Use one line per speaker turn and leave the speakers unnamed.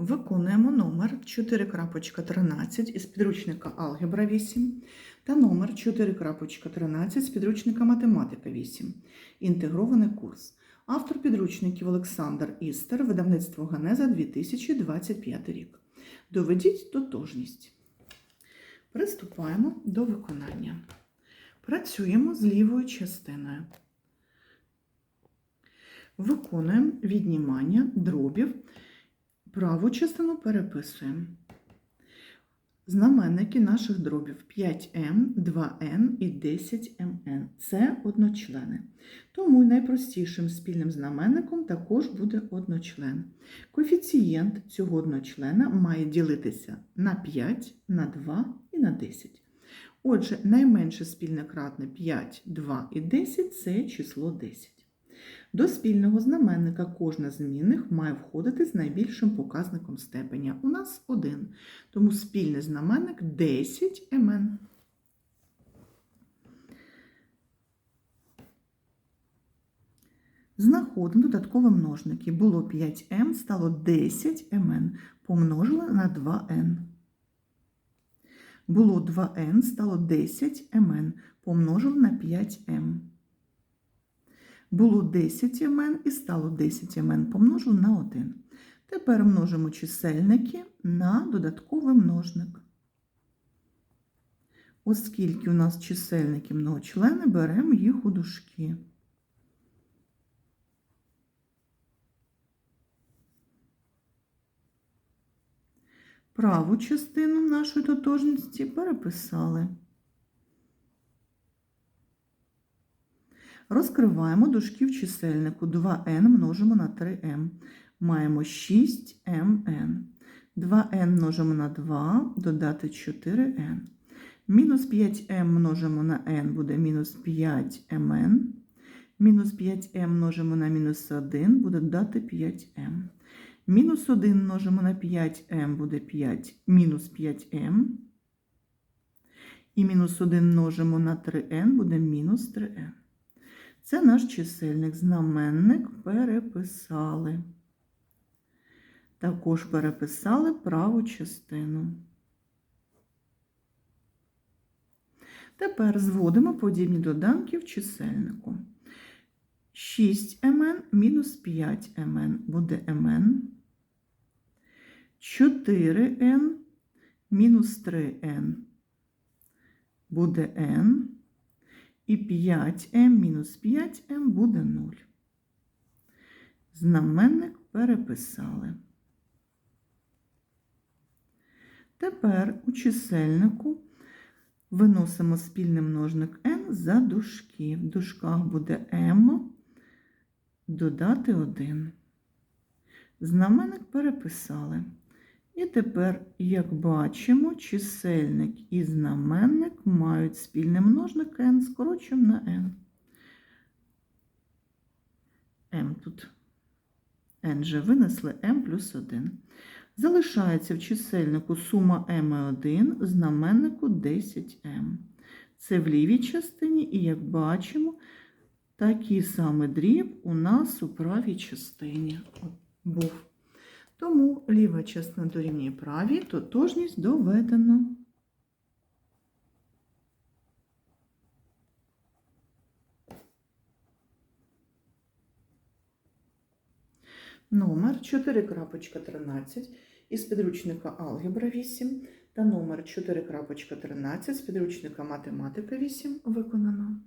Виконуємо номер 4.13 із підручника Алгебра 8 та номер 4.13 з підручника Математика 8. Інтегрований курс. Автор підручників Олександр Істер, видавництво Ганеза 2025 рік. Доведіть тотожність. Приступаємо до виконання. Працюємо з лівою частиною. Виконуємо віднімання дробів. Праву частину переписуємо. Знаменники наших дробів 5М, 2Н і 10МН. Це одночлени. Тому найпростішим спільним знаменником також буде одночлен. Коефіцієнт цього одночлена має ділитися на 5, на 2 і на 10. Отже, найменше спільне кратне 5, 2 і 10 це число 10. До спільного знаменника кожна з змінних має входити з найбільшим показником степеня. У нас 1. Тому спільний знаменник 10 мн. Знаходимо додаткові множники. Було 5m, стало 10 мн. Помножили на 2n. Було 2n, стало 10 мн. Помножили на 5m. Було 10 мн і стало 10 мн помножили на 1. Тепер множимо чисельники на додатковий множник. Оскільки у нас чисельники многочлени, беремо їх у дужки. Праву частину нашої тотожності переписали. Розкриваємо дужки в чисельнику 2n множимо на 3m. Маємо 6mn. 2n множимо на 2, додати 4n. Мінус 5m множимо на n буде мінус 5mn. Мінус 5m множимо на мінус 1 буде додати 5m. Мінус 1 множимо на 5m буде 5, мінус 5m. І мінус 1 множимо на 3n буде мінус 3n. Це наш чисельник. Знаменник переписали. Також переписали праву частину. Тепер зводимо подібні доданки в чисельнику. 6mn мінус 5mn буде mn. 4n мінус 3n буде n. І 5m мінус 5m буде 0. Знаменник переписали. Тепер у чисельнику виносимо спільний множник n за дужки. В дужках буде m додати 1. Знаменник переписали. І тепер, як бачимо, чисельник і знаменник мають спільний множник n, скорочуємо на n. m тут n же винесли m плюс 1. Залишається в чисельнику сума m 1, знаменнику 10m. Це в лівій частині, і, як бачимо, такий самий дріб у нас у правій частині був. Тому ліва частина дорівнює правій, тотожність доведено. Номер 4.13 із підручника Алгебра 8 та номер 4.13 з підручника Математика 8 виконано.